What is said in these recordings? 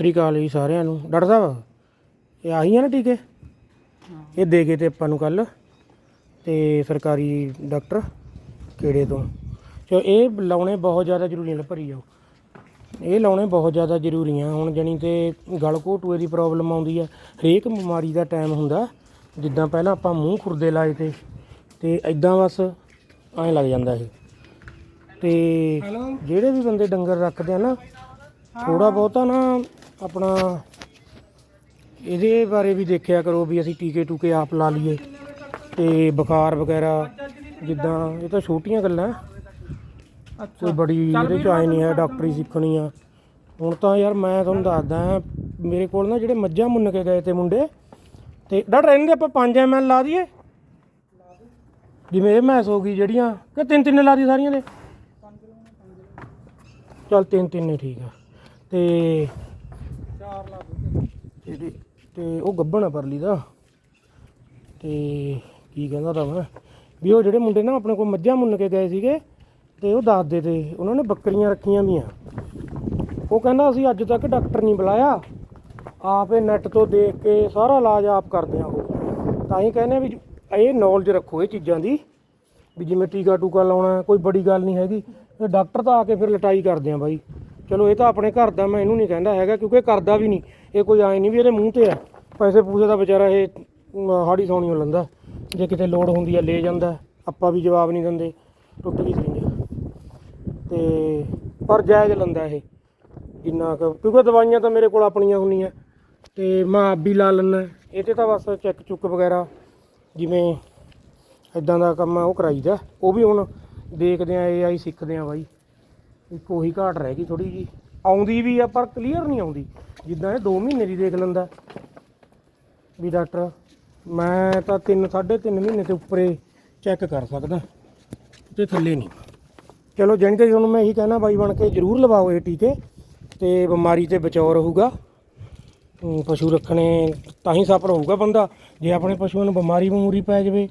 ਸ੍ਰੀ ਅਕਾਲ ਜੀ ਸਾਰਿਆਂ ਨੂੰ। ਡਾਕਟਰ ਸਾਹਿਬ ਇਹ ਆਹੀ ਆ ਨਾ ਟੀਕੇ? ਇਹ ਦੇ ਗਏ ਤੇ ਆਪਾਂ ਨੂੰ ਕੱਲ ਤੇ ਸਰਕਾਰੀ ਡਾਕਟਰ ਕਿਹੜੇ ਤੋਂ? ਚਲੋ ਇਹ ਲਾਉਣੇ ਬਹੁਤ ਜ਼ਿਆਦਾ ਜ਼ਰੂਰੀ ਨੇ ਭਰੀ ਜਾਓ। ਇਹ ਲਾਉਣੇ ਬਹੁਤ ਜ਼ਿਆਦਾ ਜ਼ਰੂਰੀ ਆ। ਹੁਣ ਜਣੀ ਤੇ ਗਲ ਘੋਟੂਏ ਦੀ ਪ੍ਰੋਬਲਮ ਆਉਂਦੀ ਆ। ਹਰੇਕ ਬਿਮਾਰੀ ਦਾ ਟਾਈਮ ਹੁੰਦਾ। ਜਿੱਦਾਂ ਪਹਿਲਾਂ ਆਪਾਂ ਮੂੰਹ ਖੁਰਦੇ ਲਾਏ ਤੇ ਤੇ ਐਦਾਂ ਬਸ ਐਂ ਲੱਗ ਜਾਂਦਾ ਇਹ। ਤੇ ਜਿਹੜੇ ਵੀ ਬੰਦੇ ਡੰਗਰ ਰੱਖਦੇ ਆ ਨਾ ਥੋੜਾ ਬਹੁਤਾ ਨਾ ਆਪਣਾ ਇਹਦੇ ਬਾਰੇ ਵੀ ਦੇਖਿਆ ਕਰੋ ਵੀ ਅਸੀਂ ਟੀਕੇ ਟੂਕੇ ਆਪ ਲਾ ਲਈਏ ਤੇ ਬੁਖਾਰ ਵਗੈਰਾ ਜਿੱਦਾਂ ਇਹ ਤਾਂ ਛੋਟੀਆਂ ਗੱਲਾਂ। ਕੋਈ ਬੜੀ ਇਹਦੇ ਚ ਨਹੀਂ ਹੈ ਡਾਕਟਰੀ ਸਿੱਖਣੀ ਆ। ਹੁਣ ਤਾਂ ਯਾਰ ਮੈਂ ਤੁਹਾਨੂੰ ਦੱਸਦਾ ਮੇਰੇ ਕੋਲ ਨਾ ਜਿਹੜੇ ਮੱਝਾਂ ਮੁੰਨ ਕੇ ਗਏ ਤੇ ਮੁੰਡੇ ਤੇ ਡਾਕਟਰ ਇਹਨਾਂ ਦੇ ਆਪਾਂ 5 ਐਮਐਲ ਲਾ ਦਈਏ। ਜਿਵੇਂ ਇਹ ਮੈਸ ਹੋ ਗਈ ਜਿਹੜੀਆਂ ਕਿ ਤਿੰਨ ਤਿੰਨ ਲਾ ਦੀ ਸਾਰੀਆਂ ਦੇ? ਚਲ ਤਿੰਨ ਤਿੰਨ ਠੀਕ ਆ। ਤੇ ਇਹਦੇ ਤੇ ਉਹ ਗੱਬਣ ਆ ਪਰਲੀ ਦਾ। ਤੇ ਕੀ ਕਹਿੰਦਾ ਤਾਂ ਮੈਂ ਵੀ ਉਹ ਜਿਹੜੇ ਮੁੰਡੇ ਨਾ ਆਪਣੇ ਕੋਲ ਮੱਝਾਂ ਮੁੰਨ ਕੇ ਗਏ ਸੀਗੇ ਤੇ ਉਹ ਦੱਸਦੇ ਤੇ ਉਹਨਾਂ ਨੇ ਬੱਕਰੀਆਂ ਰੱਖੀਆਂ ਵੀਆਂ ਉਹ ਕਹਿੰਦਾ ਅਸੀਂ ਅੱਜ ਤੱਕ ਡਾਕਟਰ ਨਹੀਂ ਬੁਲਾਇਆ। ਆਪੇ ਨੈਟ ਤੋਂ ਦੇਖ ਕੇ ਸਾਰਾ ਇਲਾਜ ਆਪ ਕਰਦੇ ਆ ਉਹ। ਤਾਂ ਹੀ ਕਹਿੰਦੇ ਆ ਵੀ ਇਹ ਨੌਲੇਜ ਰੱਖੋ ਇਹ ਚੀਜ਼ਾਂ ਦੀ ਵੀ ਜਿਵੇਂ ਟੀਕਾ ਟੂਕਾ ਲਾਉਣਾ ਕੋਈ ਬੜੀ ਗੱਲ ਨਹੀਂ ਹੈਗੀ। ਡਾਕਟਰ ਤਾਂ ਆ ਕੇ ਫਿਰ ਲਟਾਈ ਕਰਦੇ ਆ ਬਾਈ। ਚਲੋ ਇਹ ਤਾਂ ਆਪਣੇ ਘਰ ਦਾ ਮੈਂ ਇਹਨੂੰ ਨਹੀਂ ਕਹਿੰਦਾ ਹੈਗਾ ਕਿਉਂਕਿ ਇਹ ਕਰਦਾ ਵੀ ਨਹੀਂ। ਇਹ ਕੋਈ ਆਏ ਨਹੀਂ ਵੀ ਇਹਦੇ ਮੂੰਹ ਤੇ ਆ। ਪੈਸੇ ਪੂਸੇ ਦਾ ਵਿਚਾਰਾ ਇਹ ਅਮ, ਹਾੜੀ ਸੌਣੀ ਲੈਂਦਾ। ਜੇ ਕਿਤੇ ਲੋੜ ਹੁੰਦੀ ਆ ਲੈ ਜਾਂਦਾ। ਆਪਾਂ ਵੀ ਜਵਾਬ ਨਹੀਂ ਦਿੰਦੇ। ਟੁੱਟ ਗਈ ਸੀ ਤੇ ਪਰ ਜਾਇਜ਼ ਲੈਂਦਾ ਇਹ। ਜਿੰਨਾ ਕੁ ਕਿਉਂਕਿ ਦਵਾਈਆਂ ਤਾਂ ਮੇਰੇ ਕੋਲ ਆਪਣੀਆਂ ਹੁੰਦੀਆਂ। ਤੇ ਮੈਂ ਆਪ ਵੀ ਲਾ ਲੈਂਦਾ। ਇਹ ਤੇ ਤਾਂ ਬਸ ਚੈੱਕ ਚੁੱਕ ਵਗੈਰਾ ਜਿਵੇਂ ਇਦਾਂ ਦਾ ਕੰਮ ਆ ਉਹ ਕਰਾਈਦਾ। ਉਹ ਵੀ ਹੁਣ ਦੇਖਦੇ ਆ ਏਆਈ ਸਿੱਖਦੇ ਆ ਬਾਈ। ਇੱਕ ਉਹੀ ਘਾਟ ਰਹਿ ਗਈ ਥੋੜੀ ਜੀ ਆਉਂਦੀ ਵੀ ਆ, ਪਰ ਕਲੀਅਰ ਨਹੀਂ ਆਉਂਦੀ। ਜਿੱਦਾਂ ਇਹ 2 ਮਹੀਨੇ ਦੀ ਦੇਖ ਲੈਂਦਾ। ਵੀ ਡਾਕਟਰ ਮੈਂ ਤਾਂ 3 3.5 ਮਹੀਨੇ ਤੇ ਉੱਪਰੇ ਚੈੱਕ ਕਰ ਸਕਦਾ। ਤੇ ਥੱਲੇ ਨਹੀਂ। ਚਲੋ, ਜਾਣੀ ਕਿ ਤੁਹਾਨੂੰ ਮੈਂ ਇਹੀ ਕਹਿਣਾ, ਬਾਈ ਬਣ ਕੇ ਜ਼ਰੂਰ ਲਵਾਓ ਇਹ ਟੀਕੇ ਤੇ ਬਿਮਾਰੀ ਤੇ ਬਚਾਓ ਰਹੂਗਾ। ਪਸ਼ੂ ਰੱਖਣੇ ਤਾਂ ਹੀ ਸਫਲ ਹੋਊਗਾ ਬੰਦਾ। ਜੇ ਆਪਣੇ ਪਸ਼ੂਆਂ ਨੂੰ ਬਿਮਾਰੀ ਬਮੂਰੀ ਪੈ ਜਾਵੇ,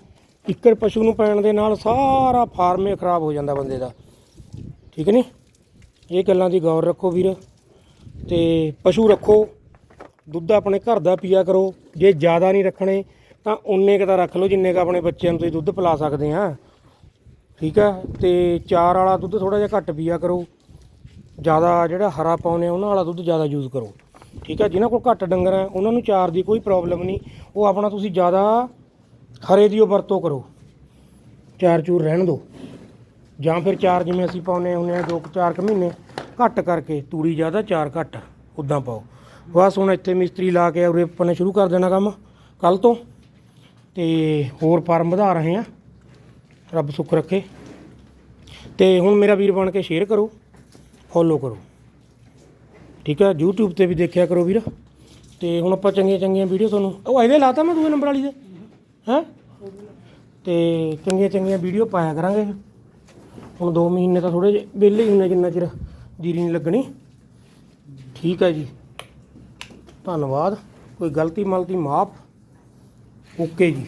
ਇੱਕ ਪਸ਼ੂ ਨੂੰ ਪੈਣ ਦੇ ਨਾਲ ਸਾਰਾ ਫਾਰਮੇ ਖਰਾਬ ਹੋ ਜਾਂਦਾ ਬੰਦੇ ਦਾ। ਠੀਕ ਨਹੀਂ ਇਹ ਗੱਲਾਂ ਦੀ ਗੌਰ ਰੱਖੋ ਵੀਰ ਤੇ ਪਸ਼ੂ ਰੱਖੋ, ਦੁੱਧ ਆਪਣੇ ਘਰ ਦਾ ਪੀਆ ਕਰੋ, ਜੇ ਜ਼ਿਆਦਾ ਨਹੀਂ ਰੱਖਣੇ ਤਾਂ ਉਨੇ ਕੁ ਤਾਂ ਰੱਖ ਲਓ ਜਿੰਨੇ ਕੁ ਆਪਣੇ ਬੱਚਿਆਂ ਨੂੰ ਤੁਸੀਂ ਦੁੱਧ ਪਿਲਾ ਸਕਦੇ ਆ। ਠੀਕ ਆ? ਤੇ ਚਾਰ ਵਾਲਾ ਦੁੱਧ ਥੋੜਾ ਜਿਹਾ ਘੱਟ ਪੀਆ ਕਰੋ, ਜ਼ਿਆਦਾ ਜਿਹੜਾ ਹਰਾ ਪਾਉਨੇ ਉਹਨਾਂ ਵਾਲਾ ਦੁੱਧ ਜ਼ਿਆਦਾ ਯੂਜ਼ ਕਰੋ। ਠੀਕ ਹੈ ਜਿਨ੍ਹਾਂ ਕੋਲ ਘੱਟ ਡੰਗਰ ਹੈ ਉਹਨਾਂ ਨੂੰ ਚਾਰ ਦੀ ਕੋਈ ਪ੍ਰੋਬਲਮ ਨਹੀਂ, ਉਹ ਆਪਣਾ ਤੁਸੀਂ ਜ਼ਿਆਦਾ ਹਰੇ ਦੀ ਉਹ ਵਰਤੋਂ ਕਰੋ। ਚਾਰ ਚੂਰ ਰਹਿਣ ਦਿਓ। ਜਾਂ ਫਿਰ ਚਾਰ ਜਿਵੇਂ ਅਸੀਂ ਪਾਉਨੇ ਹੁੰਦੇ ਆ ਦੋ ਕੁ ਚਾਰ ਕੁ ਮਹੀਨੇ ਘੱਟ ਕਰਕੇ, ਤੂੜੀ ਜ਼ਿਆਦਾ, ਚਾਰ ਘੱਟ, ਉਦਾਂ ਪਾਓ। ਬਸ ਹੁਣ ਇੱਥੇ ਮਿਸਤਰੀ ਲਾ ਕੇ ਉਰੇ ਆਪਾਂ ਨੇ ਸ਼ੁਰੂ ਕਰ ਦੇਣਾ ਕੰਮ ਕੱਲ ਤੋਂ। ਤੇ ਹੋਰ ਫਾਰਮ ਵਧਾ ਰਹੇ ਆ ਰੱਬ ਸੁੱਖ ਰੱਖੇ। ਤੇ ਹੁਣ ਮੇਰਾ ਵੀਰ ਬਣ ਕੇ ਸ਼ੇਅਰ ਕਰੋ ਫੋਲੋ ਕਰੋ। ਠੀਕ ਹੈ YouTube ਤੇ ਵੀ ਦੇਖਿਆ ਕਰੋ ਵੀਰ। ਤੇ ਹੁਣ ਆਪਾਂ ਚੰਗੀਆਂ ਚੰਗੀਆਂ ਵੀਡੀਓ ਤੁਹਾਨੂੰ, ਉਹ ਇਹਦੇ ਲਾਤਾ ਮੈਂ ਦੂਏ ਨੰਬਰ ਵਾਲੀ ਦੇ, ਹੈਂ? ਤੇ ਚੰਗੀਆਂ ਚੰਗੀਆਂ ਵੀਡੀਓ ਪਾਇਆ ਕਰਾਂਗੇ। ਹੁਣ 2 ਮਹੀਨੇ ਤਾਂ ਥੋੜੇ ਜਿਹੇ, ਵਿਹਲੇ ਹੀ ਹੁੰਨੇ ਜਿੰਨਾ ਚਿਰ ਜੀਰੀ ਨਹੀਂ ਲੱਗਣੀ। ਠੀਕ ਹੈ ਜੀ। ਧੰਨਵਾਦ। ਕੋਈ ਗਲਤੀ ਮਲਤੀ ਮਾਫ। ਓਕੇ ਜੀ।